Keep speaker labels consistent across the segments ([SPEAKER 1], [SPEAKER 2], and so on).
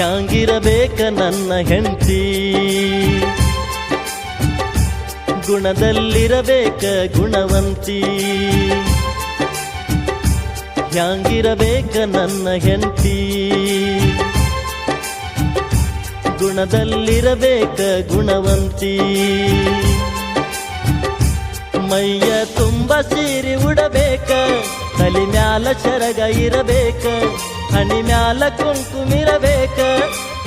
[SPEAKER 1] ಹ್ಯಾಂಗಿರಬೇಕ ನನ್ನ ಹೆಂಡತಿ? ಗುಣದಲ್ಲಿರಬೇಕ ಗುಣವಂತಿ? ಹ್ಯಾಂಗಿರಬೇಕ ನನ್ನ ಹೆಂಡತಿ? ಗುಣದಲ್ಲಿರಬೇಕ ಗುಣವಂತಿ? ಮೈಯ ತುಂಬ ಸೀರಿ ಉಡಬೇಕ, ತಲೆ ಮ್ಯಾಲ ಶರಗ ಇರಬೇಕ ಹಣಿ ಮ್ಯಾಲ ಕುಂಕುಮಿರಬೇಕ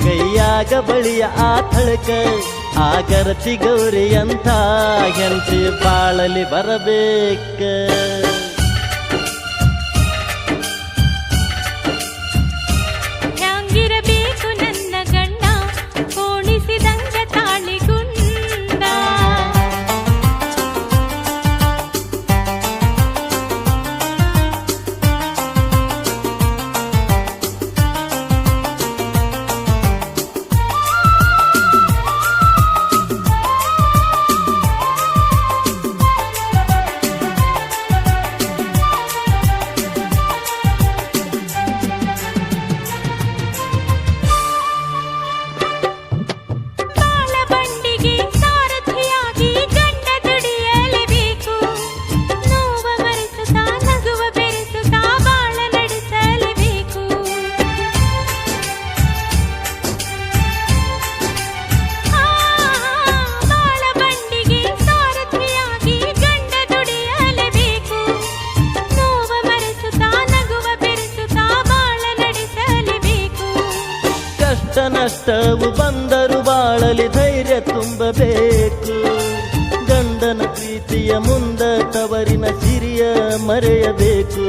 [SPEAKER 1] ಕೈಯಾಗ ಬಳಿಯ ಆತಳಕ ಆಗರತಿ ಗೌರಿ ಅಂತ ಹೆಂಡತಿ ಬಾಳಲಿ ಬರಬೇಕ. ಕಷ್ಟ ನಷ್ಟವು ಬಂದರು ಬಾಳಲಿ ಧೈರ್ಯ ತುಂಬಬೇಕು. ಗಂಡನ ಪ್ರೀತಿಯ ಮುಂದ ತವರಿನ ಸಿರಿಯ ಮರೆಯಬೇಕು.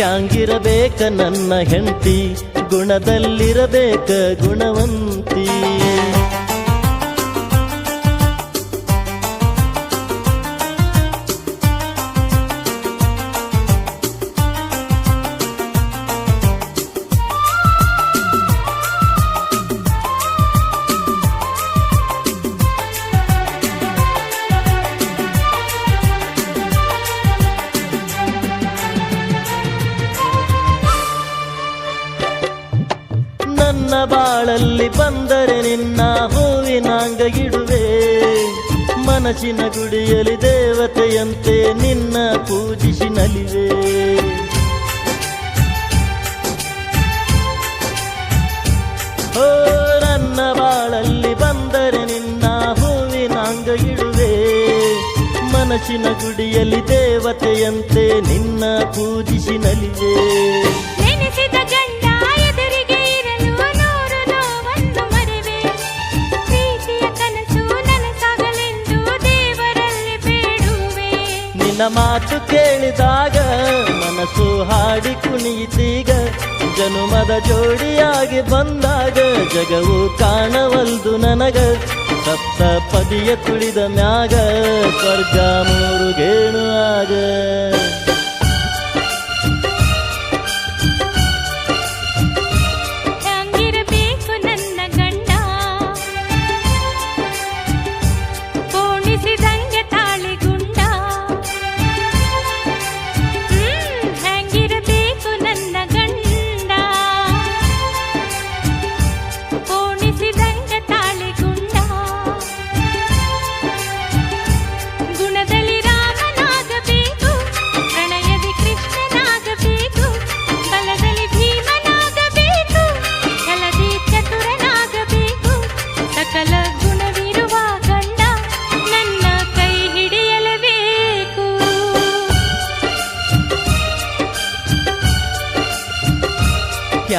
[SPEAKER 1] ಹ್ಯಾಂಗಿರಬೇಕ ನನ್ನ ಹೆಂಡತಿ? ಗುಣದಲ್ಲಿರಬೇಕ ಗುಣವಂತಿ? ಬಂದರೆ ನಿನ್ನ ಹೂವಿನಾಂಗ ಇಡುವೆ. ಮನಸ್ಸಿನ ಗುಡಿಯಲ್ಲಿ ದೇವತೆಯಂತೆ ನಿನ್ನ ಪೂಜಿಸಿ ನಲಿವೆ. ಓ, ನನ್ನ ಬಾಳಲ್ಲಿ ಬಂದರೆ ನಿನ್ನ ಹೂವಿನಾಂಗ ಇಡುವೆ. ಮನಸ್ಸಿನ ಗುಡಿಯಲ್ಲಿ ದೇವತೆಯಂತೆ ನಿನ್ನ ಪೂಜಿಸಿ ನಲಿವೆ. ನಿನ್ನ ಮಾತು ಕೇಳಿದಾಗ ಮನಸ್ಸು ಹಾಡಿ ಕುಣಿಯಿತೀಗ. ಜನುಮದ ಜೋಡಿಯಾಗಿ ಬಂದಾಗ ಜಗವು ಕಾಣವಲ್ದು ನನಗ. ಸಪ್ತ ಪದಿಯ ತುಳಿದ ಮ್ಯಾಗ ಸ್ವರ್ಗ ಮೂರುಗೇಣು ಆಗ.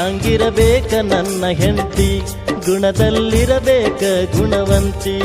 [SPEAKER 1] ಹ್ಯಾಂಗಿರಬೇಕ ನನ್ನ ಹೆಂಡತಿ ಗುಣದಲ್ಲಿರಬೇಕ ಗುಣವಂತಿ.